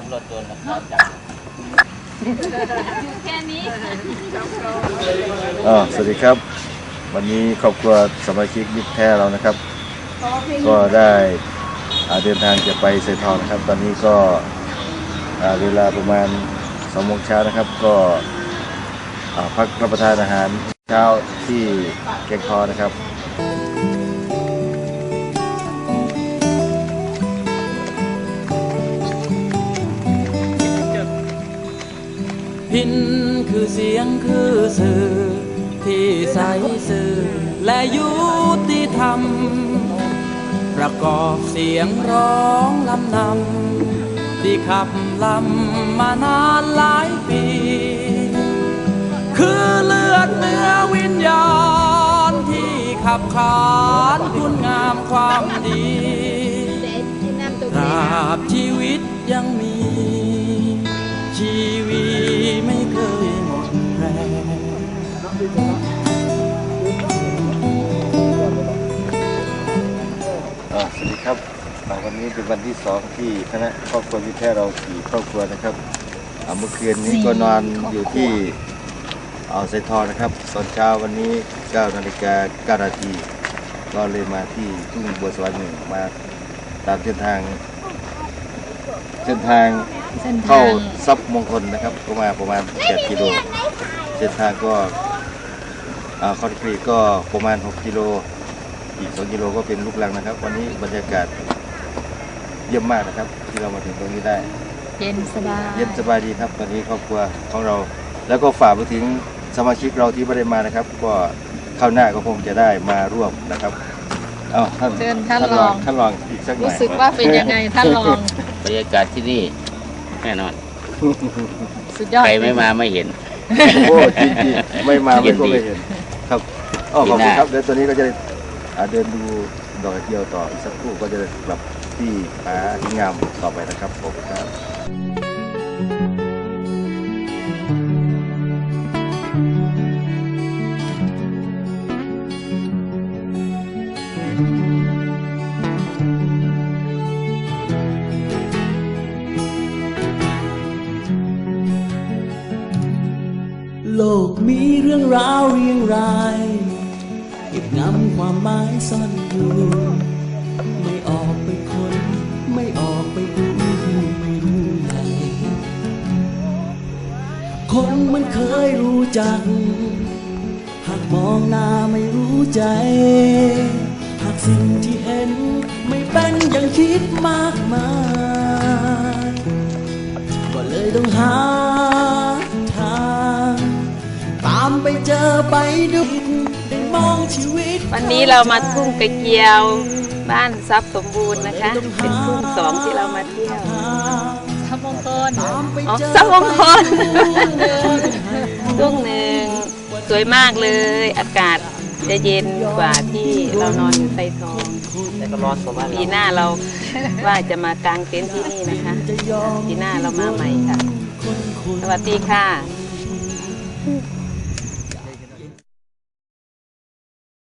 ครับรถยนต์นะครับจากแค่นี้อ๋อสวัสดีครับ วันนี้ครอบครัวสมาชิกมิตรแท้เรานะครับ ก็ได้อ่าเดินทางจะไปไซทองนะครับ ตอนนี้ก็อ่าเวลาประมาณสองโมงเช้านะครับ ก็อ่าพักรับประทานอาหารเช้าที่แกงคอนะครับ พินคือเสียงคือสื่อ ที่ใสสื่อและยุติธรรม ประกอบเสียงร้องลำนำที่ขับลำมานานหลายปี คือเลือดเนื้อวิญญาณที่ขับขานคุณงามความดีตราบชีวิตยังมี นนี้เป็นวันที่สองที่คณะครอบครัวมิตรแท้เราสี่ครอบครัวนะครับอ่าเมื่อคืนนี้ก็นอนอยู่ที่อ่าวไซทองนะครับ ตอนเช้าวันนี้9นาฬิกา9นาทีก็เลยมาที่ทุ่งบัวสวรรค์หนึ่งมาตามเส้นทาง เส้นทางเส้นเข้าทางทรัพย์มงคลนะครับก็มาประมาณ8กิโลเส้นทางก็อ่าคอนกรีตก็ประมาณ 6กิโลอีก 2 กิโลก็เป็นลูกลังนะครับ วันนี้บรรยากาศ เยี่ยมมากนะครับ ที่เรามาถึงตรงนี้ได้ เย็นสบายเย็นสบายดีครับตอนนี้ครอบครัวของเรา แล้วก็ฝากไปถึงสมาชิกเราที่ไม่ได้มานะครับ ก็เข้าวหน้าก็คงจะได้มาร่วมนะครับเอาท่านเชิญท่านท่านรรอองงท่านรองอีกสักหน่รู้อยสึกว่าเป็นยังไงท่านรองบรรยากาศที่นี่แน่นอนสุดยอดใครไม่มาไม่เห็นโอ้จริงๆไม่มาไม่ก็ไม่เห็นครับอ๋อขอบปีหคุณน้าครับเดี๋ยวตัวนี้ก็จะอ่า เดินดูดอกเจียวต่ออีกสักครู่ก็จะกลับที่หาที่งามต่อไปนะครับขอบคุณครับโลกมีเรื่องราวเรียงราย เก็บงำความหมายซ่อนอยู่ไม่ออกไปคน ไม่ออกไปดูไม่รู้ไหนคนมันเคยรู้จัก หากมองหน้าไม่รู้ใจ หากสิ่งที่เห็น ไม่เป็นอย่างคิดมากมายก็เลยต้องหาทาง ตามไปเจอไปดู วิตวันนี้เรามาทุ่งกระเจียวบ้านทรัพย์สมบูรณ์นะคะ เป็นทุ่งสองที่เรามาเที่ยวทรัพย์มงคลตามไปอ๋อเจอทรัพย์มงคลเดินให้ทุ่งหนึ่งสวยมากเลย อากาศจะเย็นกว่าที่เรานอนอยู่ไซทองแต่ก็ร้อนกว่าบ้านปีเราหน้าเราว่าจะมากางเต็นท์ที่นี่นะคะจะยอมปีหน้าเรามาใหม่ค่ะคนคนสวัสดีค่ะค